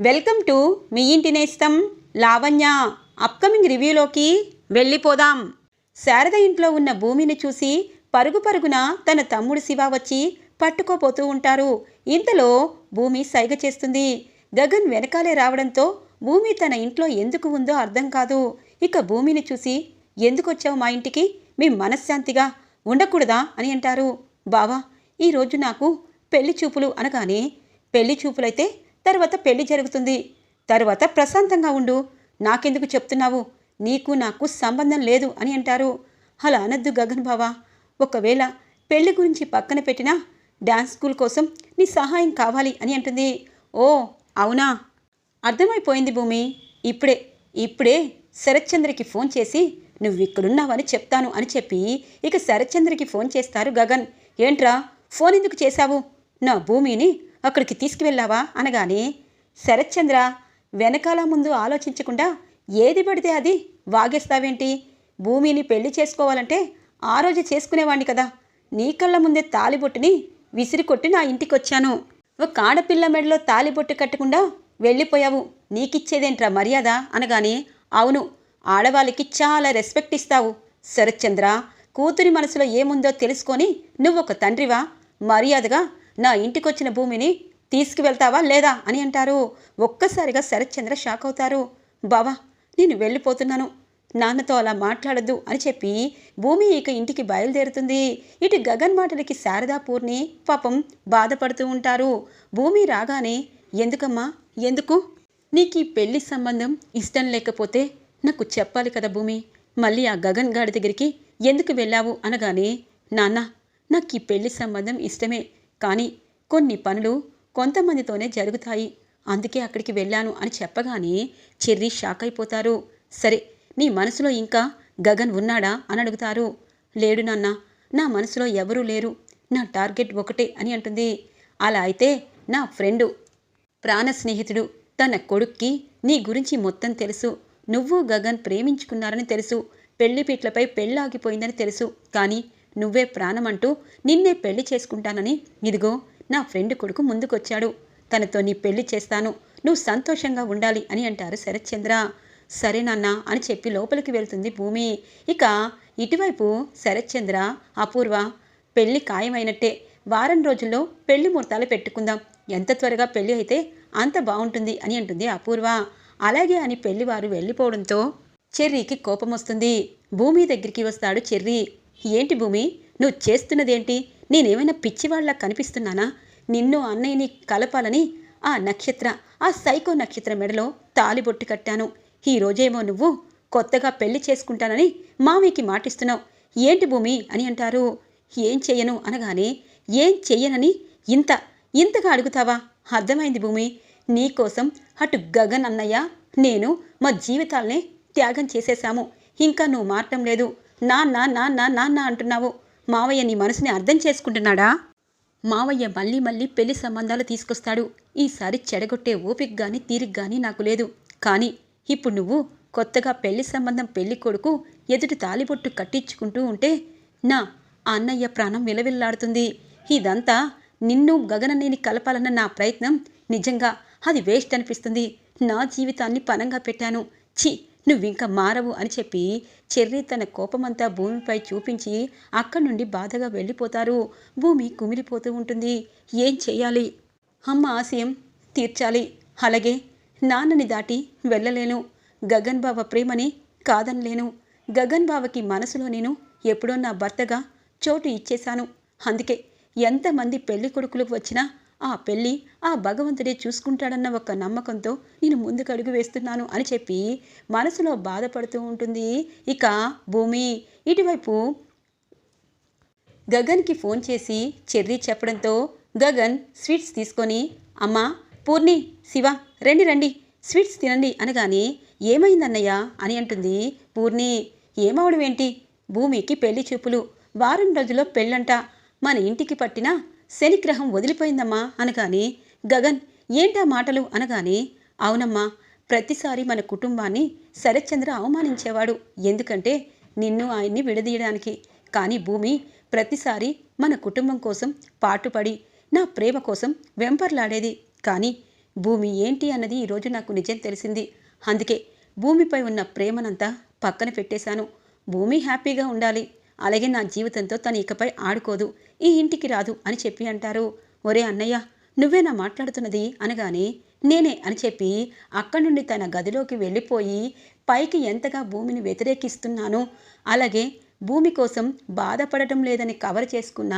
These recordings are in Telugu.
వెల్కమ్ టు మీ ఇంటి నేస్తం లావణ్య. అప్కమింగ్ రివ్యూలోకి వెళ్ళిపోదాం. శారద ఇంట్లో ఉన్న భూమిని చూసి పరుగు పరుగున తన తమ్ముడు శివ వచ్చి పట్టుకోపోతూ ఉంటారు. ఇంతలో భూమి సైగ చేస్తుంది. గగన్ వెనకాలే రావడంతో భూమి తన ఇంట్లో ఎందుకు ఉందో అర్థం కాదు. ఇక భూమిని చూసి ఎందుకు వచ్చావు మా ఇంటికి? మీ మనశ్శాంతిగా ఉండకూడదా? అని అంటారు. బావా ఈరోజు నాకు పెళ్ళి చూపులు అనగానే పెళ్ళి చూపులైతే తర్వాత పెళ్ళి జరుగుతుంది. తర్వాత ప్రశాంతంగా ఉండు. నాకెందుకు చెప్తున్నావు? నీకు నాకు సంబంధం లేదు అని అంటారు. అలా అనద్దు గగన్ బావా. ఒకవేళ పెళ్ళి గురించి పక్కన పెట్టినా డ్యాన్స్ స్కూల్ కోసం నీ సహాయం కావాలి అని అంటుంది. ఓ అవునా? అర్థమైపోయింది భూమి. ఇప్పుడే ఇప్పుడే శరత్చంద్రకి ఫోన్ చేసి నువ్వు ఇక్కడున్నావని చెప్తాను అని చెప్పి ఇక శరత్చంద్రకి ఫోన్ చేస్తారు గగన్. ఏంట్రా? ఫోన్ ఎందుకు చేశావు? నా భూమిని అక్కడికి తీసుకువెళ్ళావా? అనగానే శరత్చంద్ర వెనకాల ముందు ఆలోచించకుండా ఏది పడితే అది వాగేస్తావేంటి? భూమిని పెళ్ళి చేసుకోవాలంటే ఆ రోజు చేసుకునేవాణ్ణి కదా. నీ కళ్ళ ముందే తాలిబొట్టుని విసిరి కొట్టి నా ఇంటికి వచ్చాను ఒక ఆడపిల్ల మెడలో తాలిబొట్టు కట్టకుండా వెళ్ళిపోయావు. నీకిచ్చేదేంట్రా మర్యాద? అనగానే అవును ఆడవాళ్ళకి చాలా రెస్పెక్ట్ ఇస్తావు. శరత్చంద్ర కూతురి మనసులో ఏముందో తెలుసుకొని నువ్వొక తండ్రివా? మర్యాదగా నా ఇంటికొచ్చిన భూమిని తీసుకువెళ్తావా లేదా అని అంటారు. ఒక్కసారిగా శరత్చంద్ర షాక్ అవుతారు. బావా నేను వెళ్ళిపోతున్నాను. నాన్నతో అలా మాట్లాడద్దు అని చెప్పి భూమి ఇక ఇంటికి బయలుదేరుతుంది. ఇటు గగన్ మాటలకి శారదా పూర్ణి పాపం బాధపడుతూ ఉంటారు. భూమి రాగానే ఎందుకమ్మా? ఎందుకు? నీకు ఈ పెళ్ళి సంబంధం ఇష్టం లేకపోతే నాకు చెప్పాలి కదా భూమి. మళ్ళీ ఆ గగన్ గాడి దగ్గరికి ఎందుకు వెళ్ళావు? అనగానే నాన్న నాకు ఈ పెళ్ళి సంబంధం ఇష్టమే. కానీ కొన్ని పనులు కొంతమందితోనే జరుగుతాయి. అందుకే అక్కడికి వెళ్ళాను అని చెప్పగానే చెర్రీ షాక్ అయిపోతారు. సరే నీ మనసులో ఇంకా గగన్ ఉన్నాడా? అని అడుగుతారు. లేడు నాన్న. నా మనసులో ఎవరూ లేరు. నా టార్గెట్ ఒకటే అని అంటుంది. అలా అయితే నా ఫ్రెండు ప్రాణ స్నేహితుడు తన కొడుక్కి నీ గురించి మొత్తం తెలుసు. నువ్వు గగన్ ప్రేమించుకున్నారని తెలుసు. పెళ్ళిపీట్లపై పెళ్ళాగిపోయిందని తెలుసు. కానీ నువ్వే ప్రాణమంటూ నిన్నే పెళ్ళి చేసుకుంటానని. ఇదిగో నా ఫ్రెండ్ కొడుకు ముందుకొచ్చాడు. తనతో నీ పెళ్ళి చేస్తాను. నువ్వు సంతోషంగా ఉండాలి అని అంటారు శరత్చంద్ర. సరే నాన్న అని చెప్పి లోపలికి వెళ్తుంది భూమి. ఇక ఇటువైపు శరత్చంద్ర అపూర్వ పెళ్ళి ఖాయమైనట్టే. వారం రోజుల్లో పెళ్ళి ముహూర్తాలు పెట్టుకుందాం. ఎంత త్వరగా పెళ్ళి అయితే అంత బాగుంటుంది అని అంటుంది అపూర్వ. అలాగే అని పెళ్ళివారు వెళ్ళిపోవడంతో చెర్రీకి కోపం వస్తుంది. భూమి దగ్గరికి వస్తాడు చెర్రీ. ఏంటి భూమి? నువ్వు చేస్తున్నదేంటి? నేనేమైనా పిచ్చివాళ్ళ కనిపిస్తున్నానా? నిన్ను అన్నయ్యని కలపాలని ఆ నక్షత్ర ఆ సైకో నక్షత్ర మెడలో తాలిబొట్టు కట్టాను. ఈ రోజేమో నువ్వు కొత్తగా పెళ్ళి చేసుకుంటానని మామయ్యకి మాటిస్తున్నావు. ఏంటి భూమి అని అంటారు. ఏం చెయ్యను అనగానే ఏం చెయ్యనని ఇంత ఇంతగా అడుగుతావా? అర్థమైంది భూమి. నీకోసం అటు గగన్ అన్నయ్య నేను మా జీవితాల్నే త్యాగం చేసేశాము. ఇంకా నువ్వు మారటం లేదు. నాన్న నాన్న నాన్న అంటున్నావు. మావయ్య నీ మనసుని అర్థం చేసుకుంటున్నాడా? మావయ్య మళ్ళీ మళ్ళీ పెళ్ళి సంబంధాలు తీసుకొస్తాడు. ఈసారి చెడగొట్టే ఓపిక గాని తీరిక గాని నాకు లేదు. కానీ ఇప్పుడు నువ్వు కొత్తగా పెళ్ళి సంబంధం పెళ్ళి కొడుకు ఎదుటి తాలిబొట్టు కట్టించుకుంటూ ఉంటే నా అన్నయ్య ప్రాణం విలవిల్లాడుతుంది. ఇదంతా నిన్ను గగననేని కలపాలన్న నా ప్రయత్నం. నిజంగా అది వేస్ట్ అనిపిస్తుంది. నా జీవితాన్ని పనంగా పెట్టాను. ఛీ! నువ్వింక మారవు అని చెప్పి చెర్రీ తన కోపమంతా భూమిపై చూపించి అక్కడి నుండి బాధగా వెళ్ళిపోతారు. భూమి కుమిలిపోతూ ఉంటుంది. ఏం చేయాలి? అమ్మ ఆశయం తీర్చాలి. అలాగే నాన్నని దాటి వెళ్ళలేను. గగన్ బావ ప్రేమని కాదనలేను. గగన్ బావకి మనసులో నేను ఎప్పుడో నా భర్తగా చోటు ఇచ్చేశాను. అందుకే ఎంతమంది పెళ్ళి కొడుకులకు వచ్చినా ఆ పెళ్ళి ఆ భగవంతుడే చూసుకుంటాడన్న ఒక నమ్మకంతో నేను ముందుకు అడుగు వేస్తున్నాను అని చెప్పి మనసులో బాధపడుతూ ఉంటుంది. ఇక భూమి ఇటువైపు గగన్కి ఫోన్ చేసి చెర్రీ చెప్పడంతో గగన్ స్వీట్స్ తీసుకొని అమ్మా పూర్ణి శివ రండి రండి స్వీట్స్ తినండి అనగానే ఏమైందన్నయ్య? అని అంటుంది పూర్ణి. ఏమవడం ఏంటి? భూమికి పెళ్ళి చూపులు. వారం రోజుల్లో పెళ్ళంట. మన ఇంటికి పట్టిన శనిగ్రహం వదిలిపోయిందమ్మా అనగానే గగన్ ఏంటా మాటలు? అనగానే అవునమ్మా ప్రతిసారి మన కుటుంబాన్ని శరత్చంద్ర అవమానించేవాడు. ఎందుకంటే నిన్ను ఆయన్ని విడదీయడానికి. కానీ భూమి ప్రతిసారి మన కుటుంబం కోసం పాటుపడి నా ప్రేమ కోసం వెంపర్లాడేది. కానీ భూమి ఏంటి అన్నది ఈరోజు నాకు నిజం తెలిసింది. అందుకే భూమిపై ఉన్న ప్రేమనంతా పక్కన పెట్టేశాను. భూమి హ్యాపీగా ఉండాలి. అలాగే నా జీవితంతో తను ఇకపై ఆడుకోదు ఈ ఇంటికి రాదు అని చెప్పి అంటారు. ఒరే అన్నయ్య నువ్వేనా మాట్లాడుతున్నది అనగానే నేనే అని చెప్పి అక్కడి నుండి తన గదిలోకి వెళ్ళిపోయి పైకి ఎంతగా భూమిని వ్యతిరేకిస్తున్నాను అలాగే భూమి కోసం బాధపడటం లేదని కవర్ చేసుకున్న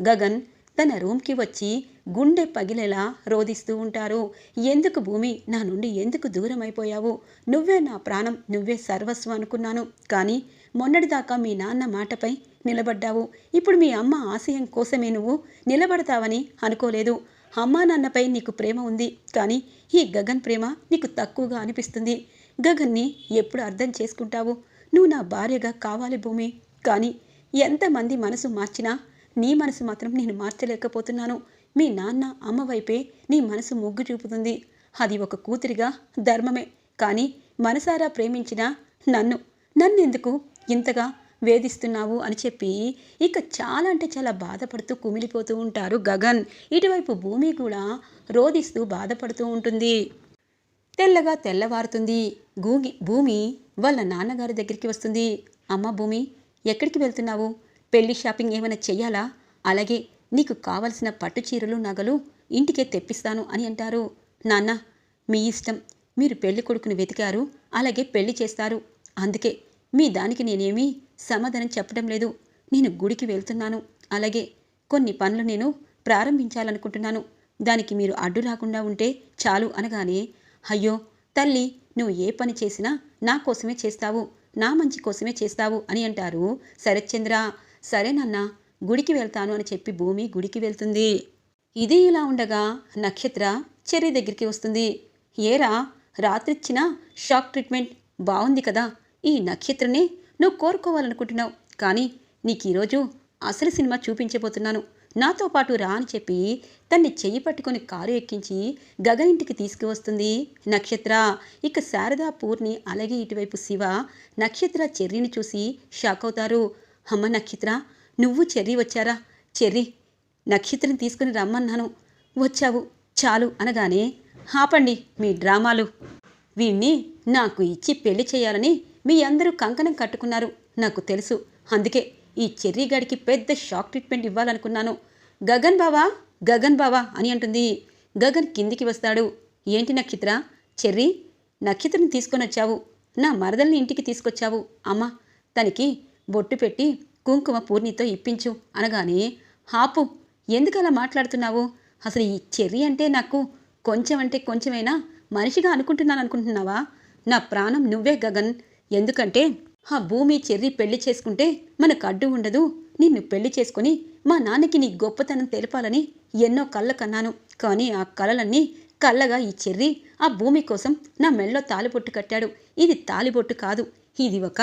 గగన్ తన రూమ్కి వచ్చి గుండె పగిలేలా రోదిస్తూ ఉంటారు. ఎందుకు భూమి? నా నుండి ఎందుకు దూరం అయిపోయావు నువ్వే నా ప్రాణం నువ్వే సర్వస్వం అనుకున్నాను. కానీ మొన్నటిదాకా మీ నాన్న మాటపై నిలబడ్డావు. ఇప్పుడు మీ అమ్మ ఆశయం కోసమే నువ్వు నిలబడతావని అనుకోలేదు. అమ్మా నాన్నపై నీకు ప్రేమ ఉంది. కానీ ఈ గగన్ ప్రేమ నీకు తక్కువగా అనిపిస్తుంది. గగన్ని ఎప్పుడు అర్థం చేసుకుంటావు? నువ్వు నా భార్యగా కావాలి భూమి. కానీ ఎంతమంది మనసు మార్చినా నీ మనసు మాత్రం నేను మార్చలేకపోతున్నాను. మీ నాన్న అమ్మ వైపే నీ మనసు మొగ్గు చూపుతుంది. అది ఒక కూతురిగా ధర్మమే. కానీ మనసారా ప్రేమించిన నన్ను నన్నెందుకు ఇంతగా వేధిస్తున్నావు అని చెప్పి ఇక చాలా అంటే చాలా బాధపడుతూ కుమిలిపోతూ ఉంటారు గగన్. ఇటువైపు భూమి కూడా రోధిస్తూ బాధపడుతూ ఉంటుంది. తెల్లగా తెల్లవారుతుంది. గూగి భూమి వాళ్ళ నాన్నగారి దగ్గరికి వస్తుంది. అమ్మ భూమి ఎక్కడికి వెళ్తున్నావు? పెళ్ళి షాపింగ్ ఏమైనా చెయ్యాలా? అలాగే నీకు కావలసిన పట్టు చీరలు నగలు ఇంటికే తెప్పిస్తాను అని అంటారు. నాన్న మీ ఇష్టం. మీరు పెళ్ళి కొడుకుని వెతికారు అలాగే పెళ్ళి చేస్తారు. అందుకే మీ దానికి నేనేమీ సమాధానం చెప్పడం లేదు. నేను గుడికి వెళ్తున్నాను. అలాగే కొన్ని పనులు నేను ప్రారంభించాలనుకుంటున్నాను. దానికి మీరు అడ్డు రాకుండా ఉంటే చాలు అనగానే అయ్యో తల్లి నువ్వు ఏ పని చేసినా నా కోసమే చేస్తావు. నా మంచి కోసమే చేస్తావు అని అంటారు శరత్చంద్ర. సరేనన్నా గుడికి వెళ్తాను అని చెప్పి భూమి గుడికి వెళ్తుంది. ఇది ఇలా ఉండగా నక్షత్ర చెర్రి దగ్గరికి వస్తుంది. ఏరా రాత్రిచ్చిన షాక్ ట్రీట్మెంట్ బాగుంది కదా ఈ నక్షత్రనే నువ్వు కోరుకోవాలనుకుంటున్నావు. కానీ నీకు ఈరోజు అసలు సినిమా చూపించబోతున్నాను. నాతో పాటు రా అని చెప్పి తన్ని చెయ్యి పట్టుకొని కారు ఎక్కించి గగన్ ఇంటికి తీసుకువస్తుంది నక్షత్ర. ఇక శారదా పూర్ణి అలాగే ఇటువైపు శివ నక్షత్ర చెర్రిని చూసి షాక్ అవుతారు. అమ్మ నక్షత్ర నువ్వు చెర్రీ వచ్చారా? చెర్రీ నక్షత్రం తీసుకుని రమ్మన్నాను. వచ్చావు చాలు అనగానే ఆపండి మీ డ్రామాలు. వీణ్ణి నాకు ఇచ్చి పెళ్ళి చేయాలని మీ అందరూ కంకణం కట్టుకున్నారు నాకు తెలుసు. అందుకే ఈ చెర్రీ గడికి పెద్ద షాక్ ట్రీట్మెంట్ ఇవ్వాలనుకున్నాను. గగన్ బావా గగన్ బావా అని అంటుంది. గగన్ కిందికి వస్తాడు. ఏంటి నక్షత్ర? చెర్రీ నక్షత్రం తీసుకొని వచ్చావు. నా మరదల్ని ఇంటికి తీసుకొచ్చావు. అమ్మ తనకి బొట్టు పెట్టి కుంకుమ పూర్ణితో ఇప్పించు అనగానే హాపు ఎందుకలా మాట్లాడుతున్నావు? అసలు ఈ చెర్రీ అంటే నాకు కొంచెం అంటే కొంచెమైనా మనిషిగా అనుకుంటున్నాను అనుకుంటున్నావా నా ప్రాణం నువ్వే గగన్. ఎందుకంటే ఆ భూమి చెర్రి పెళ్ళి చేసుకుంటే మనకు అడ్డు ఉండదు. నిన్ను పెళ్ళి చేసుకుని మా నాన్నకి నీ గొప్పతనం తెలపాలని ఎన్నో కళ్ళ కన్నాను. కానీ ఆ కళలన్నీ కళ్ళగా ఈ చెర్రి ఆ భూమి కోసం నా మెళ్ళో తాలిబొట్టు కట్టాడు. ఇది తాలిబొట్టు కాదు. ఇది ఒక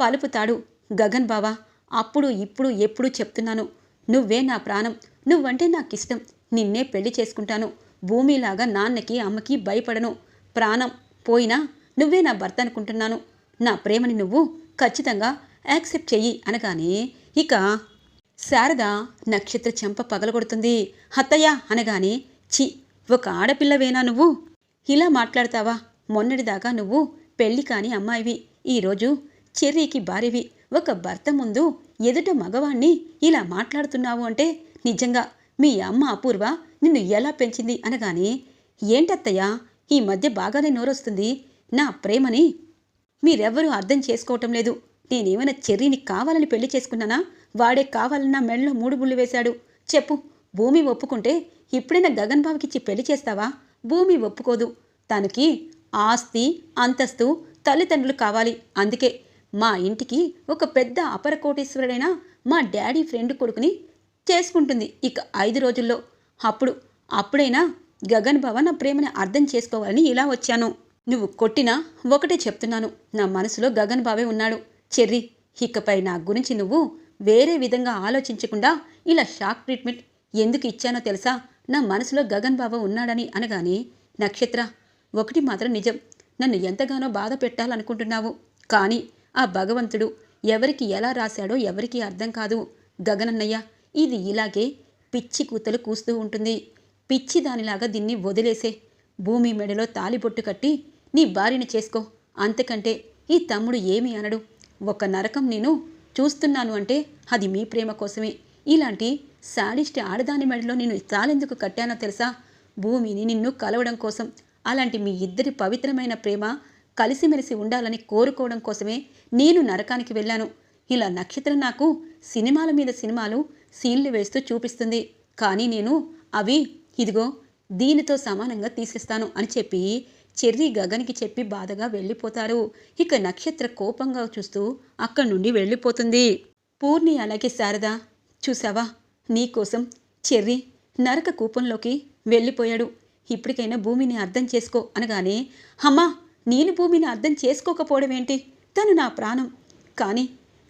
పలుపుతాడు. గగన్ బావా అప్పుడు ఇప్పుడు ఎప్పుడు చెప్తున్నాను. నువ్వే నా ప్రాణం. నువ్వంటే నాకు ఇష్టం నిన్నే పెళ్ళి చేసుకుంటాను. భూమిలాగా నాన్నకి అమ్మకి భయపడను. ప్రాణం పోయినా నువ్వే నా భర్త అనుకుంటున్నాను. నా ప్రేమని నువ్వు ఖచ్చితంగా యాక్సెప్ట్ చెయ్యి అనగానే ఇక శారద నక్షత్ర చెంప పగలగొడుతుంది. హత్తయ్య అనగానే చి ఒక ఆడపిల్లవేనా నువ్వు? ఇలా మాట్లాడతావా? మొన్నటిదాకా నువ్వు పెళ్ళి కాని అమ్మాయివి. ఈరోజు చెర్రీకి భార్యవి ఒక భర్త ముందు ఎదుట మగవాణ్ణి ఇలా మాట్లాడుతున్నావు అంటే నిజంగా మీ అమ్మ అపూర్వ నిన్ను ఎలా పెంచింది అనగానే ఏంటత్తయ్యా ఈ మధ్య బాగానే నోరొస్తుంది. నా ప్రేమని మీరెవ్వరూ అర్థం చేసుకోవటం లేదు. నేనేమైనా చెర్రీని కావాలని పెళ్ళి చేసుకున్నానా? వాడే కావాలన్నా మెడలో మూడు బుళ్ళు వేశాడు. చెప్పు భూమి ఒప్పుకుంటే ఇప్పుడైనా గగన్ బాబుకిచ్చి పెళ్ళి చేస్తావా? భూమి ఒప్పుకోదు. తనకి ఆస్తి అంతస్తు తల్లిదండ్రులు కావాలి. అందుకే మా ఇంటికి ఒక పెద్ద అపరకోటేశ్వరుడైన మా డాడీ ఫ్రెండ్ కొడుకుని చేసుకుంటుంది ఇక ఐదు రోజుల్లో. అప్పుడు అప్పుడైనా గగన్ బావ నా ప్రేమని అర్థం చేసుకోవాలని ఇలా వచ్చాను. నువ్వు కొట్టినా ఒకటే చెప్తున్నాను. నా మనసులో గగన్ బావే ఉన్నాడు. చెర్రీ ఇకపై నా గురించి నువ్వు వేరే విధంగా ఆలోచించకుండా ఇలా షాక్ ట్రీట్మెంట్ ఎందుకు ఇచ్చానో తెలుసా? నా మనసులో గగన్ బావ ఉన్నాడని అనగానే నక్షత్ర ఒకటి మాత్రం నిజం. నన్ను ఎంతగానో బాధ పెట్టాలనుకుంటున్నావు. కానీ ఆ భగవంతుడు ఎవరికి ఎలా రాశాడో ఎవరికి అర్థం కాదు. గగనన్నయ్య ఇది ఇలాగే పిచ్చి కూతలు కూస్తూ ఉంటుంది. పిచ్చి దానిలాగా దీన్ని వదిలేసే. భూమి మెడలో తాలిబొట్టు కట్టి నీ భార్యని చేసుకో. అంతకంటే ఈ తమ్ముడు ఏమి అనడు. ఒక నరకం నేను చూస్తున్నాను అంటే అది మీ ప్రేమ కోసమే. ఇలాంటి శాడిస్ట్ ఆడదాని మెడలో నేను తాలెందుకు కట్టానో తెలుసా? భూమిని నిన్ను కలవడం కోసం అలాంటి మీ ఇద్దరి పవిత్రమైన ప్రేమ కలిసిమెలిసి ఉండాలని కోరుకోవడం కోసమే నేను నరకానికి వెళ్ళాను. ఇలా నక్షత్రం నాకు సినిమాల మీద సినిమాలు సీన్లు వేస్తూ చూపిస్తుంది. కానీ నేను అవి ఇదిగో దీనితో సమానంగా తీసేస్తాను అని చెప్పి చెర్రీ గగన్కి చెప్పి బాధగా వెళ్ళిపోతారు. ఇక నక్షత్ర కోపంగా చూస్తూ అక్కడి నుండి వెళ్ళిపోతుంది. పూర్ణి అలాగే శారద చూసావా నీకోసం చెర్రీ నరక కూపంలోకి వెళ్ళిపోయాడు. ఇప్పటికైనా భూమిని అర్థం చేసుకో అనగానే అమ్మా నేను భూమిని అర్థం చేసుకోకపోవడం ఏంటి? తను నా ప్రాణం. కానీ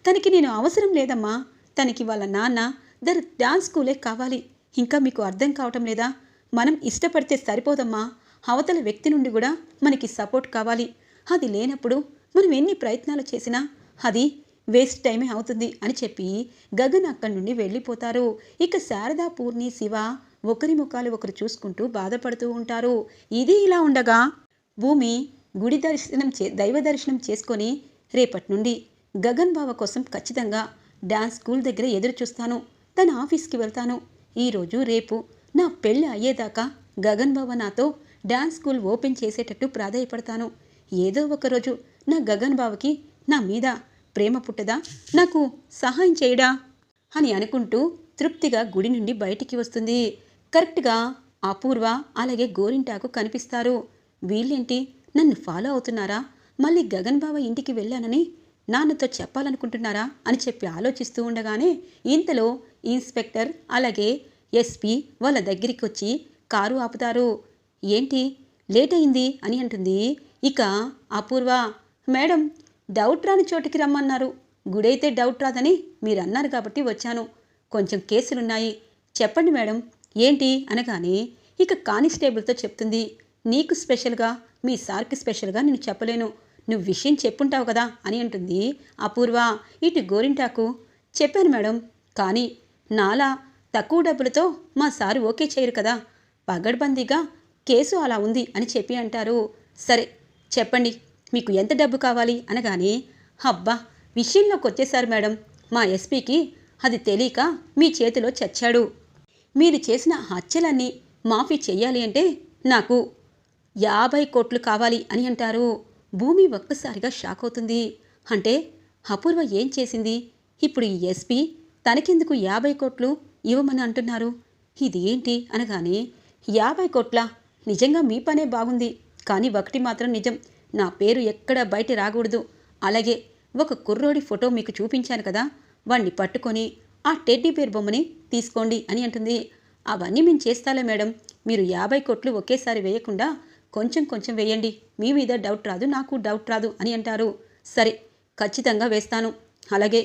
తనకి నేను అవసరం లేదమ్మా. తనకి వాళ్ళ నాన్న దర్ డాన్స్ స్కూలే కావాలి. ఇంకా మీకు అర్థం కావటం లేదా? మనం ఇష్టపడితే సరిపోదమ్మా. అవతల వ్యక్తి నుండి కూడా మనకి సపోర్ట్ కావాలి. అది లేనప్పుడు మనం ఎన్ని ప్రయత్నాలు చేసినా అది వేస్ట్ టైమే అవుతుంది అని చెప్పి గగన్ అక్కడి నుండి వెళ్ళిపోతారు. ఇక శారదా పూర్ణి శివ ఒకరి ముఖాలు ఒకరు చూసుకుంటూ బాధపడుతూ ఉంటారు. ఇది ఇలా ఉండగా భూమి గుడి దర్శనం చే దైవ దర్శనం చేసుకొని రేపటి నుండి గగన్ బావ కోసం ఖచ్చితంగా డాన్స్ స్కూల్ దగ్గర ఎదురు చూస్తాను. తన ఆఫీస్కి వెళ్తాను. ఈరోజు రేపు నా పెళ్ళి అయ్యేదాకా గగన్ బావ నాతో డాన్స్ స్కూల్ ఓపెన్ చేసేటట్టు ప్రాధాయపడతాను. ఏదో ఒకరోజు నా గగన్ బావకి నా మీద ప్రేమ పుట్టదా? నాకు సహాయం చేయడా? అని అనుకుంటూ తృప్తిగా గుడి నుండి బయటికి వస్తుంది. కరెక్ట్గా అపూర్వ అలాగే గోరింటాకు కనిపిస్తారు. వీళ్ళేంటి? నన్ను ఫాలో అవుతున్నారా? మళ్ళీ గగన్ బావ ఇంటికి వెళ్ళానని నాన్నతో చెప్పాలనుకుంటున్నారా? అని చెప్పి ఆలోచిస్తూ ఉండగానే ఇంతలో ఇన్స్పెక్టర్ అలాగే ఎస్పీ వాళ్ళ దగ్గరికి వచ్చి కారు ఆపుతారు. ఏంటి? లేట్ అయింది? అని అంటుంది. ఇక అపూర్వ మేడం డౌట్ రాని చోటుకి రమ్మన్నారు. గుడైతే డౌట్ రాదని మీరు అన్నారు కాబట్టి వచ్చాను. కొంచెం కేసులున్నాయి. చెప్పండి మేడం ఏంటి? అనగానే ఇక కానిస్టేబుల్తో చెప్తుంది. నీకు స్పెషల్గా మీ సార్కి స్పెషల్గా నేను చెప్పలేను. నువ్వు విషయం చెప్పుంటావు కదా అని అంటుంది అపూర్వ. ఇటు గోరింటాకు చెప్పాను మేడం కానీ నాలా తక్కువ డబ్బులతో మా సారు ఓకే చేయరు కదా. పగడ్బందీగా కేసు అలా ఉంది అని చెప్పి అంటారు. సరే చెప్పండి మీకు ఎంత డబ్బు కావాలి అనగానే అబ్బా విషయంలోకి వచ్చేశారు మేడం. మా ఎస్పీకి అది తెలియక మీ చేతిలో చచ్చాడు. మీరు చేసిన హత్యలన్నీ మాఫీ చెయ్యాలి అంటే నాకు యాభై కోట్లు కావాలి అని అంటారు. భూమి ఒక్కసారిగా షాక్ అవుతుంది. అంటే అపూర్వ ఏం చేసింది? ఇప్పుడు ఈ ఎస్పీ తనకెందుకు యాభై కోట్లు ఇవ్వమని అంటున్నారు? ఇది ఏంటి అనగానే యాభై కోట్ల నిజంగా మీ పనే బాగుంది. కానీ ఒకటి మాత్రం నిజం నా పేరు ఎక్కడ బయట రాకూడదు. అలాగే ఒక కుర్రోడి ఫోటో మీకు చూపించాను కదా వాణ్ణి పట్టుకొని ఆ టెడ్డీ పేరు బొమ్మని తీసుకోండి అని అంటుంది. అవన్నీ మేము చేస్తాలే మేడం. మీరు యాభై కోట్లు ఒకేసారి వేయకుండా కొంచెం కొంచెం వేయండి. మీ మీద డౌట్ రాదు నాకు డౌట్ రాదు అని అంటారు. సరే ఖచ్చితంగా వేస్తాను. అలాగే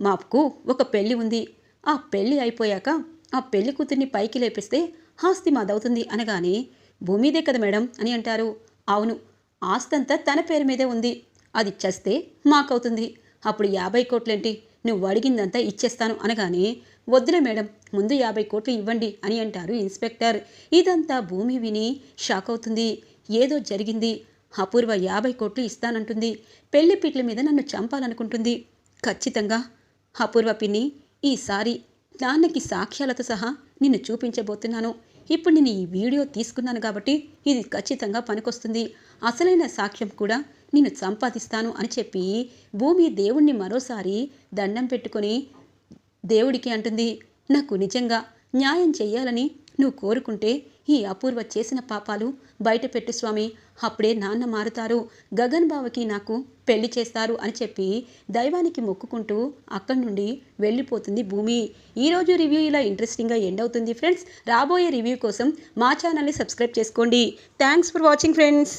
మాకు ఒక పెళ్ళి ఉంది. ఆ పెళ్ళి అయిపోయాక ఆ పెళ్ళి కూతుర్ని పైకి లేపిస్తే ఆస్తి మాదవుతుంది అనగానే భూమిదే కదా మేడం అని అంటారు. అవును ఆస్తంతా తన పేరు మీదే ఉంది. అది చేస్తే మాకవుతుంది. అప్పుడు యాభై కోట్లేంటి? నువ్వు అడిగిందంతా ఇచ్చేస్తాను అనగానే వద్దులే మేడం ముందు యాభై కోట్లు ఇవ్వండి అని అంటారు ఇన్స్పెక్టర్. ఇదంతా భూమి విని షాక్ అవుతుంది. ఏదో జరిగింది. అపూర్వ యాభై కోట్లు ఇస్తానంటుంది. పెళ్ళి పీట్ల మీద నన్ను చంపాలనుకుంటుంది. ఖచ్చితంగా. అపూర్వ పిన్ని ఈసారి నాన్నకి సాక్ష్యాలతో సహా నిన్ను చూపించబోతున్నాను. ఇప్పుడు నేను ఈ వీడియో తీసుకున్నాను కాబట్టి ఇది ఖచ్చితంగా పనికొస్తుంది. అసలైన సాక్ష్యం కూడా నేను సంపాదిస్తాను అని చెప్పి భూమి దేవుణ్ణి మరోసారి దండం పెట్టుకొని దేవుడికి అంటుంది నాకు నిజంగా న్యాయం చెయ్యాలని నువ్వు కోరుకుంటే ఈ అపూర్వ చేసిన పాపాలు బయటపెట్టు స్వామి. అప్పుడే నాన్న మారుతారు. గగన్ బావకి నాకు పెళ్ళి చేస్తారు అని చెప్పి దైవానికి మొక్కుకుంటూ అక్కడి నుండి వెళ్ళిపోతుంది భూమి. ఈరోజు రివ్యూ ఇలా ఇంట్రెస్టింగ్గా ఎండ్ అవుతుంది. ఫ్రెండ్స్ రాబోయే రివ్యూ కోసం మా ఛానల్ని సబ్స్క్రైబ్ చేసుకోండి. Thanks for watching friends